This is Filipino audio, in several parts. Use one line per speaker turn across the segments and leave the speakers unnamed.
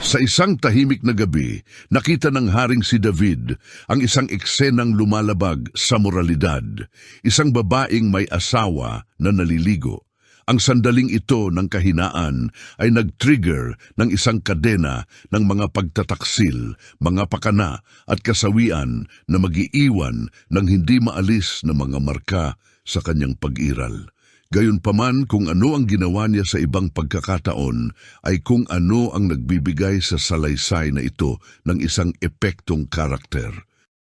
Sa isang tahimik na gabi, nakita ng haring si David ang isang eksenang lumalabag sa moralidad, isang babaeng may asawa na naliligo. Ang sandaling ito ng kahinaan ay nag-trigger ng isang kadena ng mga pagtataksil, mga pakana at kasawian na magiiwan ng hindi maalis na mga marka sa kanyang pag-iral. Gayunpaman kung ano ang ginawa niya sa ibang pagkakataon ay kung ano ang nagbibigay sa salaysay na ito ng isang epektong karakter.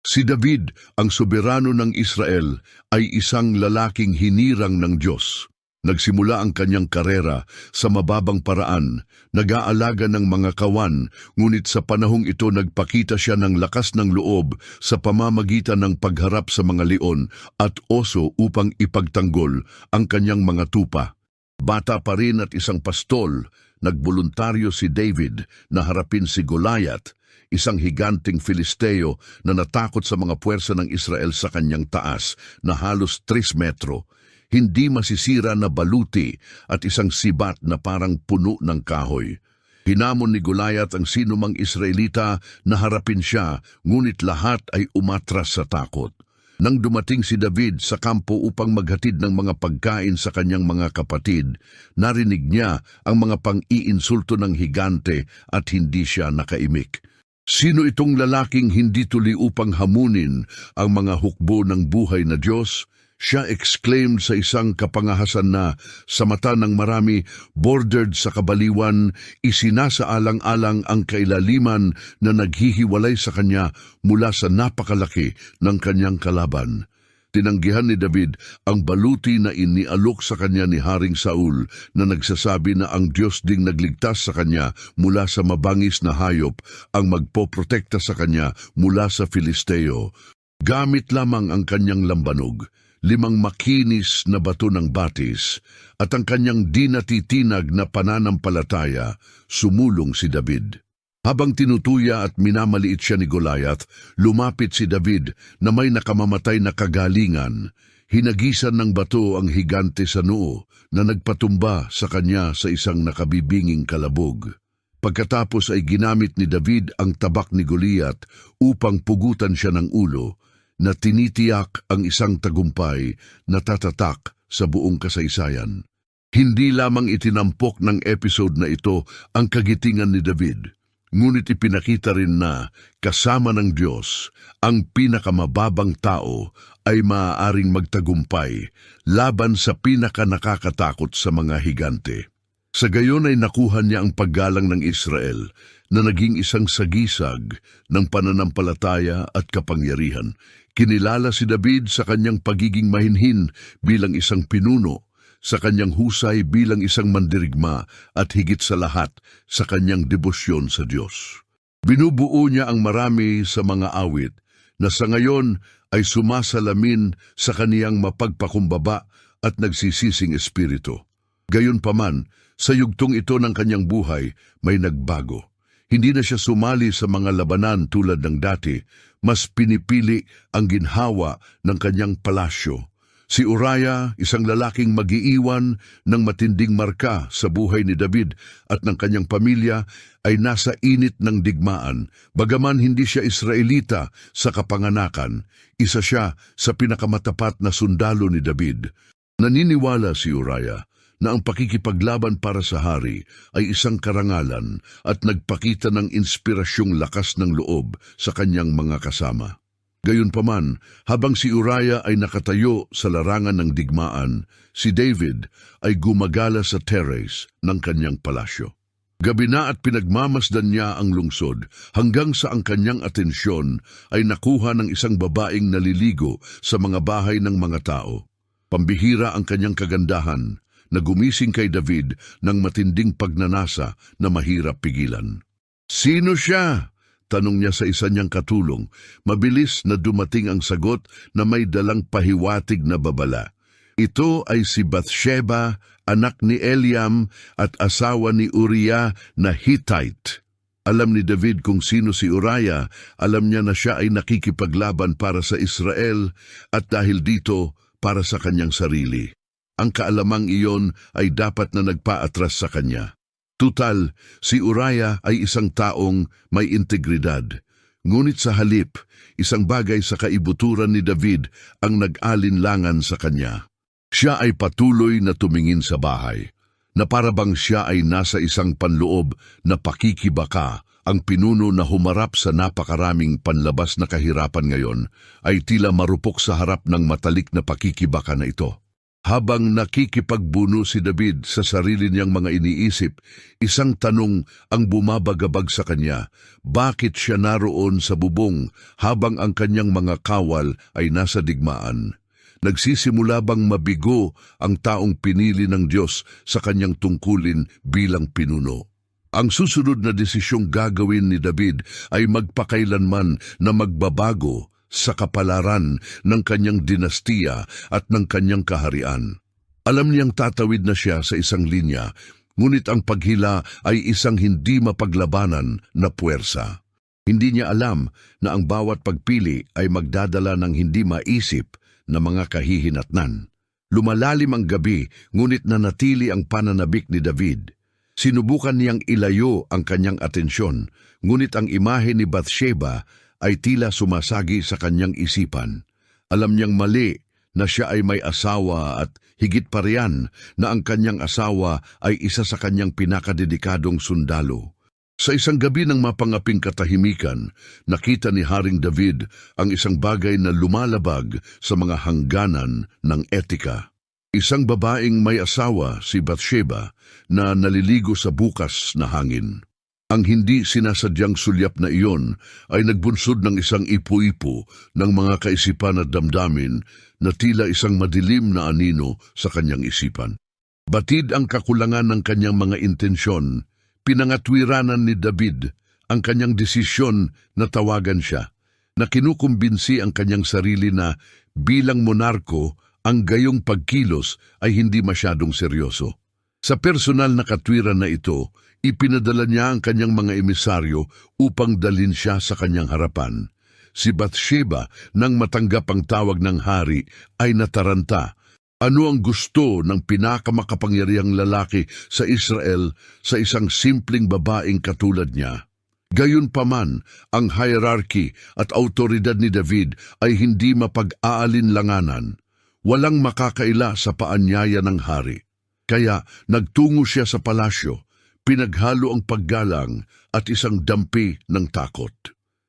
Si David, ang soberano ng Israel, ay isang lalaking hinirang ng Diyos. Nagsimula ang kanyang karera sa mababang paraan, nag-aalaga ng mga kawan, ngunit sa panahong ito nagpakita siya ng lakas ng loob sa pamamagitan ng pagharap sa mga leon at oso upang ipagtanggol ang kanyang mga tupa. Bata pa rin at isang pastol, nagboluntaryo si David na harapin si Goliath, isang higanting Filisteo na natakot sa mga puwersa ng Israel sa kanyang taas na halos 3 metro hindi masisira na baluti at isang sibat na parang puno ng kahoy. Hinamon ni Goliath ang sinumang Israelita na harapin siya, ngunit lahat ay umatras sa takot. Nang dumating si David sa kampo upang maghatid ng mga pagkain sa kanyang mga kapatid, narinig niya ang mga pang-iinsulto ng higante at hindi siya nakaimik. Sino itong lalaking hindi tuli upang hamunin ang mga hukbo ng buhay na Diyos? Siya exclaimed sa isang kapangahasan na sa mata ng marami, bordered sa kabaliwan, isinasaalang-alang ang kailaliman na naghihiwalay sa kanya mula sa napakalaki ng kanyang kalaban. Tinanggihan ni David ang baluti na inialok sa kanya ni Haring Saul na nagsasabi na ang Diyos ding nagligtas sa kanya mula sa mabangis na hayop ang magpoprotekta sa kanya mula sa Filisteo. Gamit lamang ang kanyang lambanog limang makinis na bato ng batis at ang kanyang di natitinag na pananampalataya, sumulong si David. Habang tinutuya at minamaliit siya ni Goliath, lumapit si David na may nakamamatay na kagalingan. Hinagisan ng bato ang higante sa noo na nagpatumba sa kanya sa isang nakabibinging kalabog. Pagkatapos ay ginamit ni David ang tabak ni Goliath upang pugutan siya ng ulo na tinitiyak ang isang tagumpay na tatatak sa buong kasaysayan. Hindi lamang itinampok ng episode na ito ang kagitingan ni David, ngunit ipinakita rin na kasama ng Diyos, ang pinakamababang tao ay maaaring magtagumpay laban sa pinakanakakatakot sa mga higante. Sa gayon ay nakuha niya ang paggalang ng Israel na naging isang sagisag ng pananampalataya at kapangyarihan. Kinilala si David sa kanyang pagiging mahinhin bilang isang pinuno, sa kanyang husay bilang isang mandirigma at higit sa lahat sa kanyang debosyon sa Diyos. Binubuo niya ang marami sa mga awit na sa ngayon ay sumasalamin sa kaniyang mapagpakumbaba at nagsisising espiritu. Gayunpaman, sa yugtong ito ng kanyang buhay, may nagbago. Hindi na siya sumali sa mga labanan tulad ng dati, mas pinipili ang ginhawa ng kanyang palasyo. Si Uriah, isang lalaking magiiwan ng matinding marka sa buhay ni David at ng kanyang pamilya, ay nasa init ng digmaan. Bagaman hindi siya Israelita sa kapanganakan, isa siya sa pinakamatapat na sundalo ni David. Naniniwala si Uriah na ang pakikipaglaban para sa hari ay isang karangalan at nagpakita ng inspirasyong lakas ng loob sa kanyang mga kasama. Gayunpaman, habang si Uriah ay nakatayo sa larangan ng digmaan, si David ay gumagala sa terrace ng kanyang palasyo. Gabi na at pinagmamasdan niya ang lungsod hanggang sa ang kanyang atensyon ay nakuha ng isang babaeng naliligo sa mga bahay ng mga tao. Pambihira ang kanyang kagandahan na gumising kay David ng matinding pagnanasa na mahirap pigilan. Sino siya? Tanong niya sa isa niyang katulong. Mabilis na dumating ang sagot na may dalang pahiwatig na babala. Ito ay si Bathsheba, anak ni Eliam at asawa ni Uriah na Hittite. Alam ni David kung sino si Uriah, alam niya na siya ay nakikipaglaban para sa Israel at dahil dito para sa kanyang sarili. Ang kaalamang iyon ay dapat na nagpaatras sa kanya. Tutal, si Uriah ay isang taong may integridad. Ngunit sa halip, isang bagay sa kaibuturan ni David ang nag-alinlangan sa kanya. Siya ay patuloy na tumingin sa bahay, na parabang siya ay nasa isang panloob na pakikibaka ang pinuno na humarap sa napakaraming panlabas na kahirapan ngayon ay tila marupok sa harap ng matalik na pakikibaka na ito. Habang nakikipagbuno si David sa sarili niyang mga iniisip, isang tanong ang bumabagabag sa kanya, bakit siya naroon sa bubong habang ang kanyang mga kawal ay nasa digmaan? Nagsisimula bang mabigo ang taong pinili ng Diyos sa kanyang tungkulin bilang pinuno? Ang susunod na desisyong gagawin ni David ay magpakailanman na magbabago sa kapalaran ng kanyang dinastiya at ng kanyang kaharian. Alam niyang tatawid na siya sa isang linya, ngunit ang paghila ay isang hindi mapaglabanan na puwersa. Hindi niya alam na ang bawat pagpili ay magdadala ng hindi maisip na mga kahihinatnan. Lumalalim ang gabi, ngunit nanatili ang pananabik ni David. Sinubukan niyang ilayo ang kanyang atensyon, ngunit ang imahe ni Bathsheba ay tila sumasagi sa kanyang isipan. Alam niyang mali na siya ay may asawa at higit pa riyan na ang kanyang asawa ay isa sa kanyang pinakadedikadong sundalo. Sa isang gabi ng mapangaping katahimikan, nakita ni Haring David ang isang bagay na lumalabag sa mga hangganan ng etika. Isang babaeng may asawa, si Bathsheba, na naliligo sa bukas na hangin. Ang hindi sinasadyang sulyap na iyon ay nagbunsod ng isang ipo-ipo ng mga kaisipan at damdamin na tila isang madilim na anino sa kanyang isipan. Batid ang kakulangan ng kanyang mga intensyon, pinangatwiranan ni David ang kanyang desisyon na tawagan siya, na kinukumbinsi ang kanyang sarili na bilang monarko ang gayong pagkilos ay hindi masyadong seryoso. Sa personal na katwiran na ito, ipinadala niya ang kanyang mga emisaryo upang dalin siya sa kanyang harapan. Si Bathsheba, nang matanggap ang tawag ng hari, ay nataranta. Ano ang gusto ng pinakamakapangyarihang lalaki sa Israel sa isang simpleng babaeng katulad niya? Gayunpaman, ang hierarchy at autoridad ni David ay hindi mapag-aalinlanganan. Walang makakaila sa paanyaya ng hari. Kaya nagtungo siya sa palasyo, pinaghalo ang paggalang at isang dampi ng takot.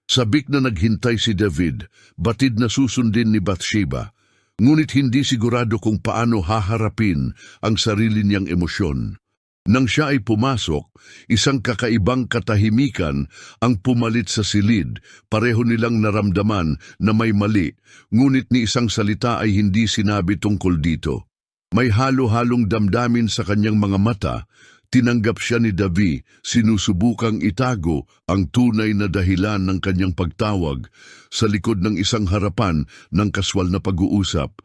Sabik na naghintay si David, batid na susundin ni Bathsheba, ngunit hindi sigurado kung paano haharapin ang sarili niyang emosyon. Nang siya ay pumasok, isang kakaibang katahimikan ang pumalit sa silid, pareho nilang naramdaman na may mali, ngunit ni isang salita ay hindi sinabi tungkol dito. May halo-halong damdamin sa kanyang mga mata, tinanggap siya ni Davi, sinusubukang itago ang tunay na dahilan ng kanyang pagtawag sa likod ng isang harapan ng kaswal na pag-uusap.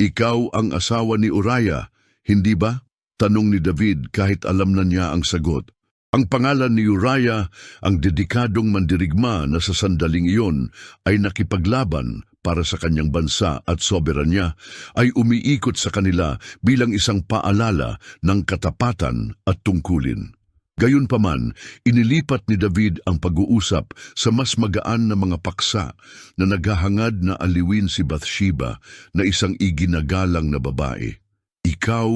Ikaw ang asawa ni Uriah, hindi ba? Tanong ni David kahit alam na niya ang sagot. Ang pangalan ni Uriah, ang dedikadong mandirigma na sa sandaling iyon ay nakipaglaban para sa kanyang bansa at soberanya, ay umiikot sa kanila bilang isang paalala ng katapatan at tungkulin. Gayunpaman, inilipat ni David ang pag-uusap sa mas magaan na mga paksa na naghahangad na aliwin si Bathsheba na isang iginagalang na babae. Ikaw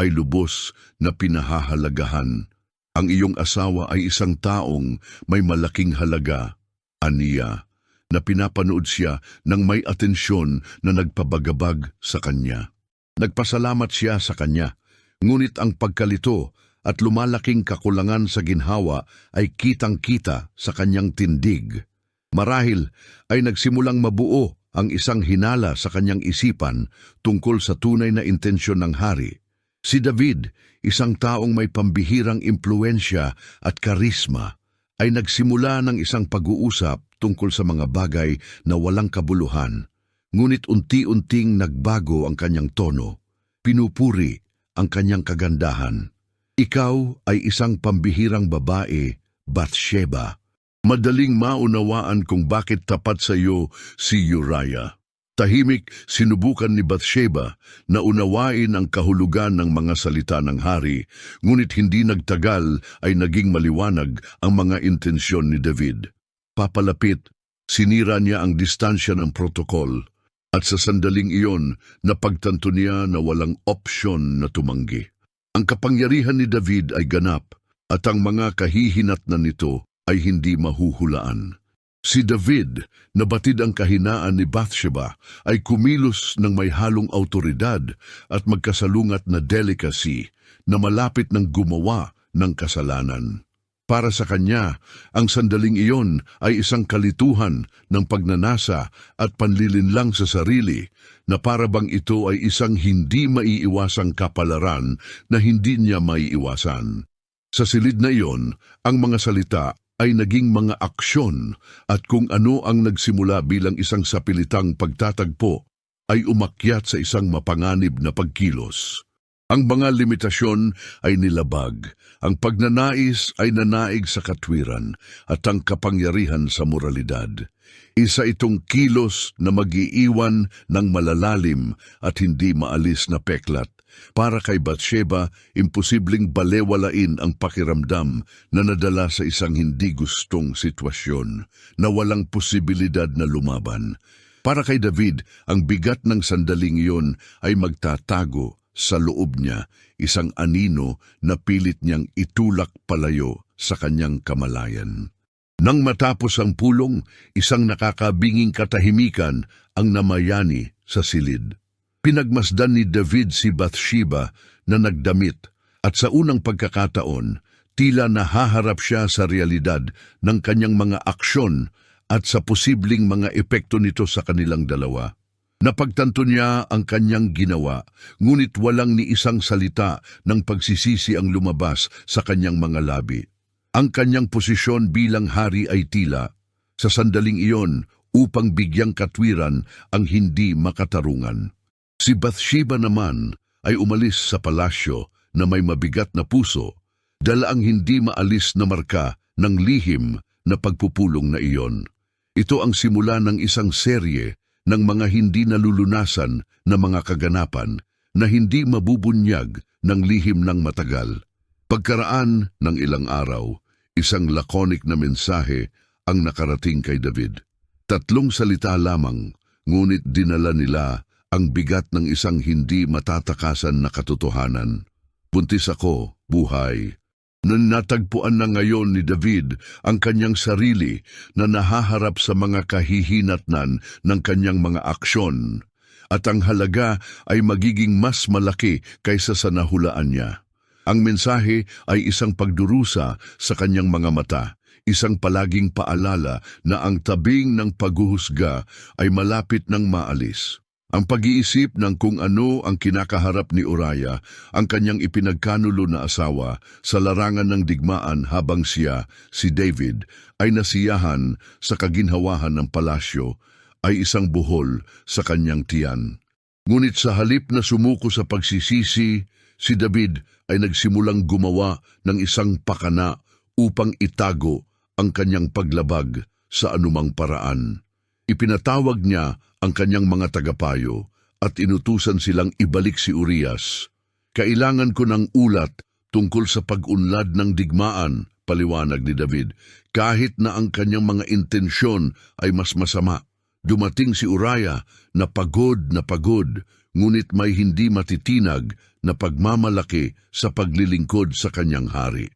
ay lubos na pinahahalagahan. Ang iyong asawa ay isang taong may malaking halaga, aniya, na pinapanood siya ng may atensyon na nagpabagabag sa kanya. Nagpasalamat siya sa kanya, ngunit ang pagkalito at lumalaking kakulangan sa ginhawa ay kitang-kita sa kanyang tindig. Marahil ay nagsimulang mabuo ang isang hinala sa kanyang isipan tungkol sa tunay na intensyon ng hari. Si David, isang taong may pambihirang impluensya at karisma, ay nagsimula ng isang pag-uusap tungkol sa mga bagay na walang kabuluhan, ngunit unti-unting nagbago ang kanyang tono. Pinupuri ang kanyang kagandahan. Ikaw ay isang pambihirang babae, Bathsheba. Madaling maunawaan kung bakit tapat sa iyo si Uriah. Tahimik sinubukan ni Bathsheba na unawain ang kahulugan ng mga salita ng hari, ngunit hindi nagtagal ay naging maliwanag ang mga intensyon ni David. Papalapit, sinira niya ang distansya ng protokol at sa sandaling iyon napagtanto niya na walang opsyon na tumanggi. Ang kapangyarihan ni David ay ganap at ang mga kahihinat na nito ay hindi mahuhulaan. Si David, nabatid ang kahinaan ni Bathsheba, ay kumilos ng may halong autoridad at magkasalungat na delicacy na malapit ng gumawa ng kasalanan. Para sa kanya, ang sandaling iyon ay isang kalituhan ng pagnanasa at panlilinlang sa sarili na para bang ito ay isang hindi maiiwasang kapalaran na hindi niya maiiwasan. Sa silid na iyon, ang mga salita ay naging mga aksyon at kung ano ang nagsimula bilang isang sapilitang pagtatagpo ay umakyat sa isang mapanganib na pagkilos. Ang mga limitasyon ay nilabag, ang pagnanais ay nanaig sa katwiran at ang kapangyarihan sa moralidad. Isa itong kilos na magiiwan ng malalalim at hindi maalis na peklat para kay Bathsheba, imposibleng balewalain ang pakiramdam na nadala sa isang hindi gustong sitwasyon na walang posibilidad na lumaban. Para kay David, ang bigat ng sandaling iyon ay magtatago sa loob niya isang anino na pilit niyang itulak palayo sa kanyang kamalayan. Nang matapos ang pulong, isang nakakabinging katahimikan ang namayani sa silid. Pinagmasdan ni David si Bathsheba na nagdamit at sa unang pagkakataon, tila nahaharap siya sa realidad ng kanyang mga aksyon at sa posibleng mga epekto nito sa kanilang dalawa. Napagtanto niya ang kanyang ginawa, ngunit walang ni isang salita ng pagsisisi ang lumabas sa kanyang mga labi. Ang kanyang posisyon bilang hari ay tila, sa sandaling iyon, upang bigyang katwiran ang hindi makatarungan. Si Bathsheba naman ay umalis sa palasyo na may mabigat na puso, dala ang hindi maalis na marka ng lihim na pagpupulong na iyon. Ito ang simula ng isang serye ng mga hindi nalulunasan na mga kaganapan na hindi mabubunyag ng lihim ng matagal. Pagkaraan ng ilang araw, isang lakonik na mensahe ang nakarating kay David. Tatlong salita lamang, ngunit dinala nila ang bigat ng isang hindi matatakasan na katotohanan. Puntis ako, buhay. Nang natagpuan na ngayon ni David ang kanyang sarili na nahaharap sa mga kahihinatnan ng kanyang mga aksyon, at ang halaga ay magiging mas malaki kaysa sa nahulaan niya. Ang mensahe ay isang pagdurusa sa kanyang mga mata, isang palaging paalala na ang tabing ng paghuhusga ay malapit ng maalis. Ang pag-iisip ng kung ano ang kinakaharap ni Uraya, ang kanyang ipinagkanulo na asawa, sa larangan ng digmaan habang siya, si David, ay nasiyahan sa kaginhawahan ng palasyo, ay isang buhol sa kanyang tiyan. Ngunit sa halip na sumuko sa pagsisisi, si David ay nagsimulang gumawa ng isang pakana upang itago ang kanyang paglabag sa anumang paraan. Ipinatawag niya ang kanyang mga tagapayo at inutusan silang ibalik si Urias. Kailangan ko ng ulat tungkol sa pag-unlad ng digmaan, paliwanag ni David, kahit na ang kanyang mga intensyon ay mas masama. Dumating si Uraya na pagod na pagod, ngunit may hindi matitinag na pagmamalaki sa paglilingkod sa kanyang hari.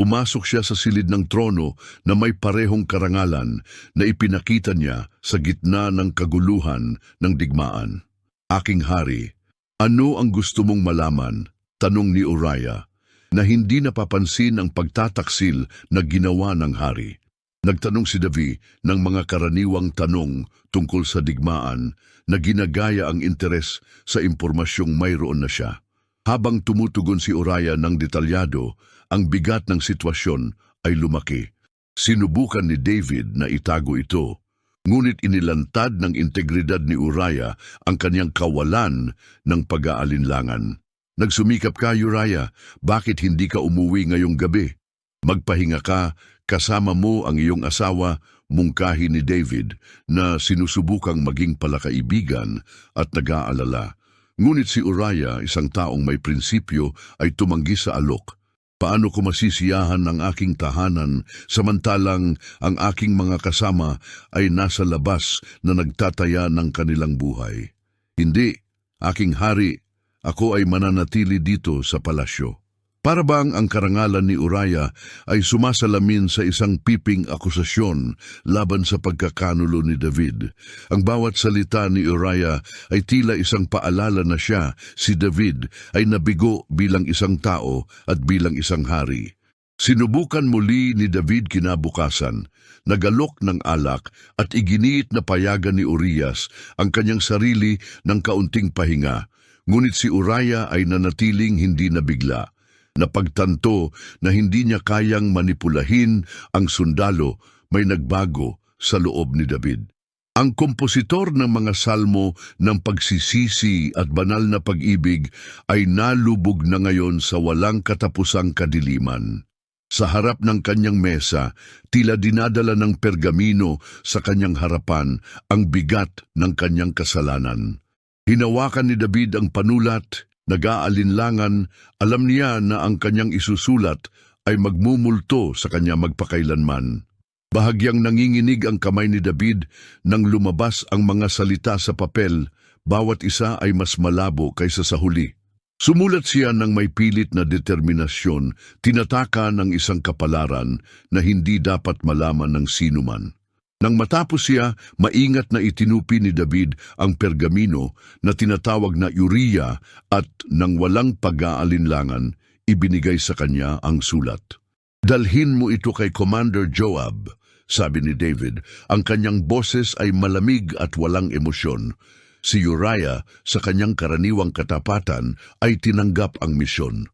Pumasok siya sa silid ng trono na may parehong karangalan na ipinakita niya sa gitna ng kaguluhan ng digmaan. Aking hari, ano ang gusto mong malaman? Tanong ni Uriah, na hindi napapansin ang pagtataksil na ginawa ng hari. Nagtanong si Davi ng mga karaniwang tanong tungkol sa digmaan na ginagaya ang interes sa impormasyong mayroon na siya. Habang tumutugon si Uriah ng detalyado, ang bigat ng sitwasyon ay lumaki. Sinubukan ni David na itago ito, ngunit inilantad ng integridad ni Uriah ang kanyang kawalan ng pag-aalinlangan. Nagsumikap ka, Uriah, bakit hindi ka umuwi ngayong gabi? Magpahinga ka, kasama mo ang iyong asawa, mungkahi ni David, na sinusubukang maging palakaibigan at nag-aalala. Ngunit si Uriah, isang taong may prinsipyo, ay tumanggi sa alok. Paano ko masisiyahan ang aking tahanan samantalang ang aking mga kasama ay nasa labas na nagtataya ng kanilang buhay? Hindi, aking hari, ako ay mananatili dito sa palasyo. Para bang ang karangalan ni Uriah ay sumasalamin sa isang piping akusasyon laban sa pagkakanulo ni David. Ang bawat salita ni Uriah ay tila isang paalala na siya, si David, ay nabigo bilang isang tao at bilang isang hari. Sinubukan muli ni David kinabukasan, nagalok ng alak at iginiit na payagan ni Urias ang kanyang sarili ng kaunting pahinga. Ngunit si Uriah ay nanatiling hindi nabigla. Napagtanto na hindi niya kayang manipulahin ang sundalo, may nagbago sa loob ni David. Ang kompositor ng mga salmo ng pagsisisi at banal na pag-ibig ay nalubog na ngayon sa walang katapusang kadiliman. Sa harap ng kanyang mesa, tila dinadala ng pergamino sa kanyang harapan ang bigat ng kanyang kasalanan. Hinawakan ni David ang panulat, nag-aalinlangan, alam niya na ang kanyang isusulat ay magmumulto sa kanya magpakailanman. Bahagyang nanginginig ang kamay ni David nang lumabas ang mga salita sa papel, bawat isa ay mas malabo kaysa sa huli. Sumulat siya ng may pilit na determinasyon, tinataka ng isang kapalaran na hindi dapat malaman ng sinuman. Nang matapos siya, maingat na itinupi ni David ang pergamino na tinatawag na Uriah at nang walang pag-aalinlangan, ibinigay sa kanya ang sulat. Dalhin mo ito kay Commander Joab, sabi ni David. Ang kanyang boses ay malamig at walang emosyon. Si Uriah, sa kanyang karaniwang katapatan, ay tinanggap ang misyon.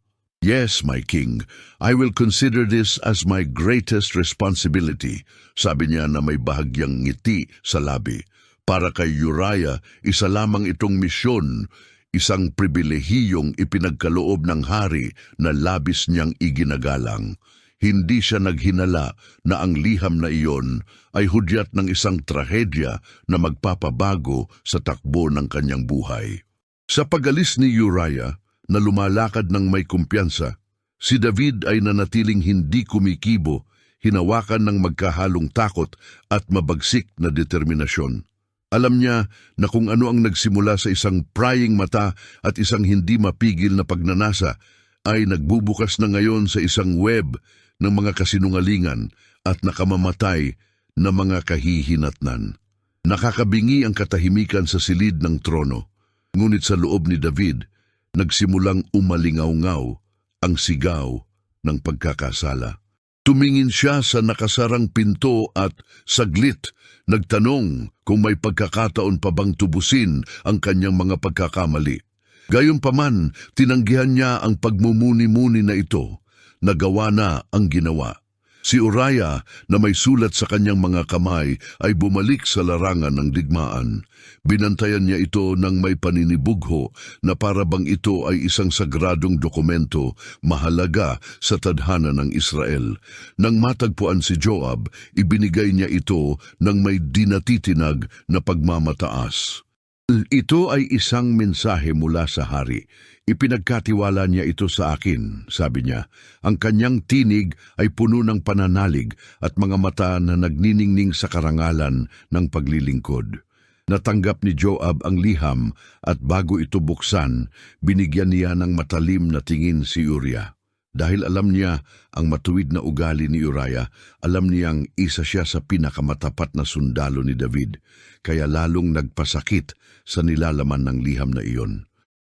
Yes, my king, I will consider this as my greatest responsibility, sabi niya na may bahagyang ngiti sa labi. Para kay Uriah, isa lamang itong misyon, isang pribilehiyong ipinagkaloob ng hari na labis niyang iginagalang. Hindi siya naghinala na ang liham na iyon ay hudyat ng isang trahedya na magpapabago sa takbo ng kanyang buhay. Sa pagalis ni Uriah, na lumalakad ng may kumpiyansa, si David ay nanatiling hindi kumikibo, hinawakan ng magkahalong takot at mabagsik na determinasyon. Alam niya na kung ano ang nagsimula sa isang prying mata at isang hindi mapigil na pagnanasa ay nagbubukas na ngayon sa isang web ng mga kasinungalingan at nakamamatay na mga kahihinatnan. Nakakabingi ang katahimikan sa silid ng trono, ngunit sa loob ni David, nagsimulang umalingaw-ngaw ang sigaw ng pagkakasala. Tumingin siya sa nakasarang pinto at saglit nagtanong kung may pagkakataon pa bang tubusin ang kanyang mga pagkakamali. Gayunpaman, tinanggihan niya ang pagmumuni-muni na ito. Nagawa na ang ginawa. Si Uriah na may sulat sa kanyang mga kamay ay bumalik sa larangan ng digmaan. Binantayan niya ito ng may paninibugho na para bang ito ay isang sagradong dokumento mahalaga sa tadhana ng Israel. Nang matagpuan si Joab, ibinigay niya ito ng may dinatitinag na pagmamataas. Ito ay isang mensahe mula sa hari. Ipinagkatiwala niya ito sa akin, sabi niya. Ang kanyang tinig ay puno ng pananalig at mga mata na nagniningning sa karangalan ng paglilingkod. Natanggap ni Joab ang liham at bago ito buksan, binigyan niya ng matalim na tingin si Uriah. Dahil alam niya ang matuwid na ugali ni Uriah, alam niyang isa siya sa pinakamatapat na sundalo ni David, kaya lalong nagpasakit sa nilalaman ng liham na iyon.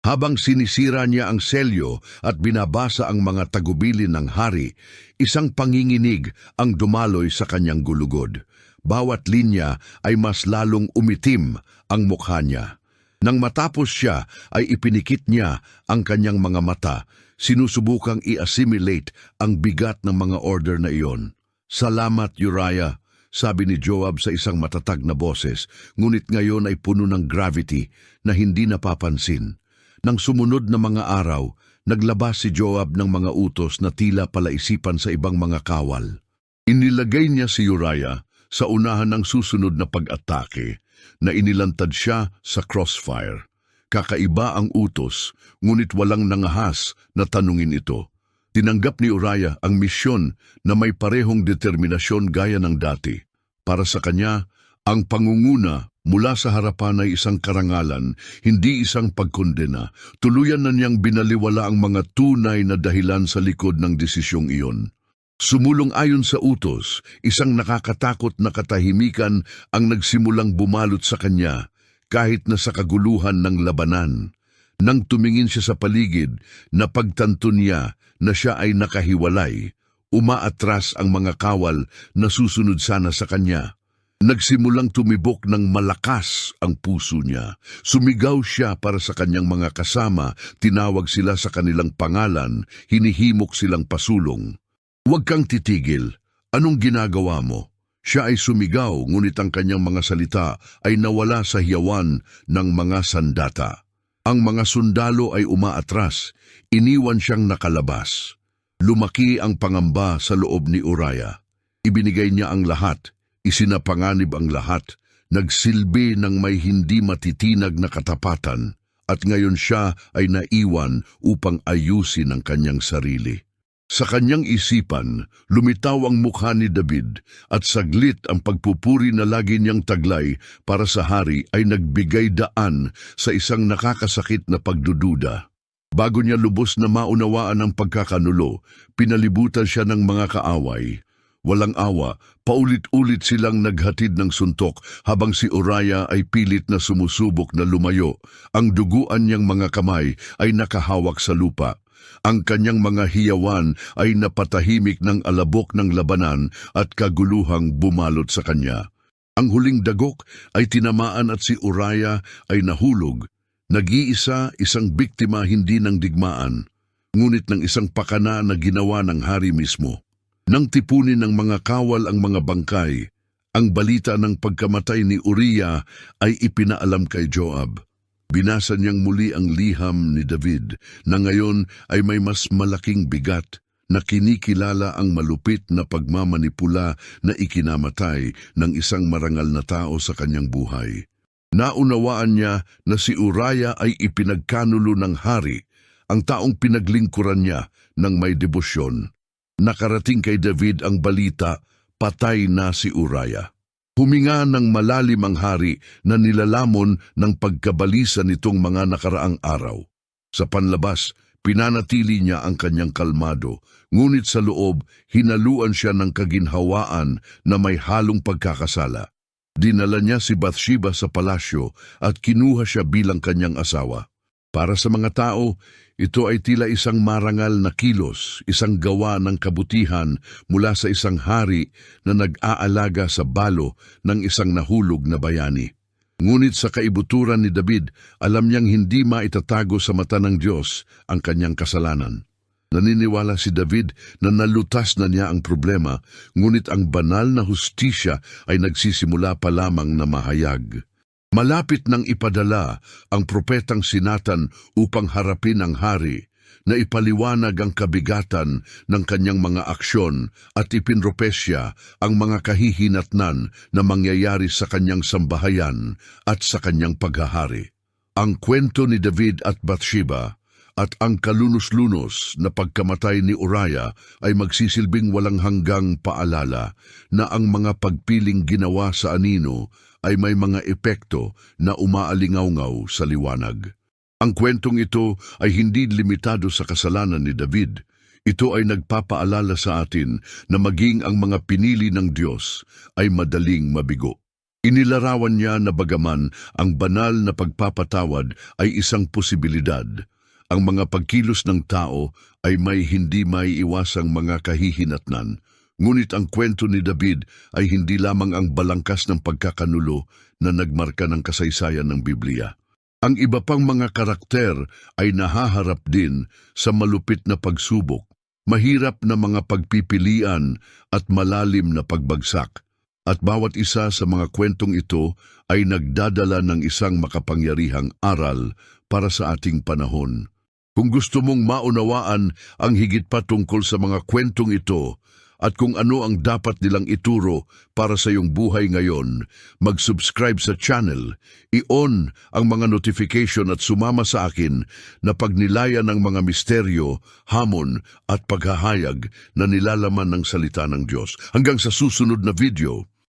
Habang sinisira niya ang selyo at binabasa ang mga tagubilin ng hari, isang panginginig ang dumaloy sa kanyang gulugod. Bawat linya ay mas lalong umitim ang mukha niya. Nang matapos siya ay ipinikit niya ang kanyang mga mata, sinusubukang i-assimilate ang bigat ng mga order na iyon. Salamat, Uriah, sabi ni Joab sa isang matatag na boses, ngunit ngayon ay puno ng gravity na hindi napapansin. Nang sumunod na mga araw, naglabas si Joab ng mga utos na tila palaisipan sa ibang mga kawal. Inilagay niya si Uriah sa unahan ng susunod na pag-atake na inilantad siya sa crossfire. Kakaiba ang utos, ngunit walang nangahas na tanungin ito. Tinanggap ni Uriah ang misyon na may parehong determinasyon gaya ng dati. Para sa kanya, ang pangunguna mula sa harapan ay isang karangalan, hindi isang pagkondena. Tuluyan na niyang binaliwala ang mga tunay na dahilan sa likod ng desisyong iyon. Sumulong ayon sa utos, isang nakakatakot na katahimikan ang nagsimulang bumalot sa kanya kahit na sa kaguluhan ng labanan. Nang tumingin siya sa paligid, napagtanto niya na siya ay nakahiwalay. Umaatras ang mga kawal na susunod sana sa kanya. Nagsimulang tumibok ng malakas ang puso niya. Sumigaw siya para sa kanyang mga kasama, tinawag sila sa kanilang pangalan, hinihimok silang pasulong. Huwag kang titigil. Anong ginagawa mo? Siya ay sumigaw, ngunit ang kanyang mga salita ay nawala sa hiyawan ng mga sandata. Ang mga sundalo ay umaatras, iniwan siyang nakalabas. Lumaki ang pangamba sa loob ni Uriah. Ibinigay niya ang lahat, isinapanganib ang lahat, nagsilbi ng may hindi matitinag na katapatan, at ngayon siya ay naiwan upang ayusin ang kanyang sarili. Sa kanyang isipan, lumitaw ang mukha ni David at saglit ang pagpupuri na lagi niyang taglay para sa hari ay nagbigay daan sa isang nakakasakit na pagdududa. Bago niya lubos na maunawaan ang pagkakanulo, pinalibutan siya ng mga kaaway. Walang awa, paulit-ulit silang naghatid ng suntok habang si Uriah ay pilit na sumusubok na lumayo. Ang duguan niyang mga kamay ay nakahawak sa lupa. Ang kanyang mga hiyawan ay napatahimik ng alabok ng labanan at kaguluhang bumalot sa kanya. Ang huling dagok ay tinamaan at si Uriah ay nahulog. Nag-iisa isang biktima hindi ng digmaan, ngunit ng isang pakana na ginawa ng hari mismo. Nang tipunin ng mga kawal ang mga bangkay, ang balita ng pagkamatay ni Uriah ay ipinaalam kay Joab. Binasa niyang muli ang liham ni David na ngayon ay may mas malaking bigat na kinikilala ang malupit na pagmamanipula na ikinamatay ng isang marangal na tao sa kanyang buhay. Naunawaan niya na si Uriah ay ipinagkanulo ng hari, ang taong pinaglingkuran niya ng may debosyon. Nakarating kay David ang balita, patay na si Uriah. Huminga ng malalim ang hari na nilalamon ng pagkabalisa nitong mga nakaraang araw. Sa panlabas, pinanatili niya ang kanyang kalmado, ngunit sa loob, hinaluan siya ng kaginhawaan na may halong pagkakasala. Dinala niya si Bathsheba sa palasyo at kinuha siya bilang kanyang asawa. Para sa mga tao, ito ay tila isang marangal na kilos, isang gawa ng kabutihan mula sa isang hari na nag-aalaga sa balo ng isang nahulog na bayani. Ngunit sa kaibuturan ni David, alam niyang hindi maitatago sa mata ng Diyos ang kanyang kasalanan. Naniniwala si David na nalutas na niya ang problema, ngunit ang banal na hustisya ay nagsisimula pa lamang na mahayag. Malapit nang ipadala ang propetang sinatan upang harapin ang hari na ipaliwanag ang kabigatan ng kanyang mga aksyon at ipinropesya ang mga kahihinatnan na mangyayari sa kanyang sambahayan at sa kanyang paghahari. Ang kwento ni David at Bathsheba at ang kalunos-lunos na pagkamatay ni Uriah ay magsisilbing walang hanggang paalala na ang mga pagpiling ginawa sa anino ay may mga epekto na umaalingaw sa liwanag. Ang kwentong ito ay hindi limitado sa kasalanan ni David. Ito ay nagpapaalala sa atin na maging ang mga pinili ng Diyos ay madaling mabigo. Inilarawan niya na bagaman ang banal na pagpapatawad ay isang posibilidad, ang mga pagkilos ng tao ay may hindi may iwasang mga kahihinatnan, Ngunit ang kwento ni David ay hindi lamang ang balangkas ng pagkakanulo na nagmarka ng kasaysayan ng Biblia. Ang iba pang mga karakter ay nahaharap din sa malupit na pagsubok, mahirap na mga pagpipilian at malalim na pagbagsak. At bawat isa sa mga kwentong ito ay nagdadala ng isang makapangyarihang aral para sa ating panahon. Kung gusto mong maunawaan ang higit pa tungkol sa mga kwentong ito, at kung ano ang dapat nilang ituro para sa iyong buhay ngayon, mag-subscribe sa channel, i-on ang mga notification at sumama sa akin na pagnilayan ng mga misteryo, hamon at paghahayag na nilalaman ng salita ng Diyos. Hanggang sa susunod na video,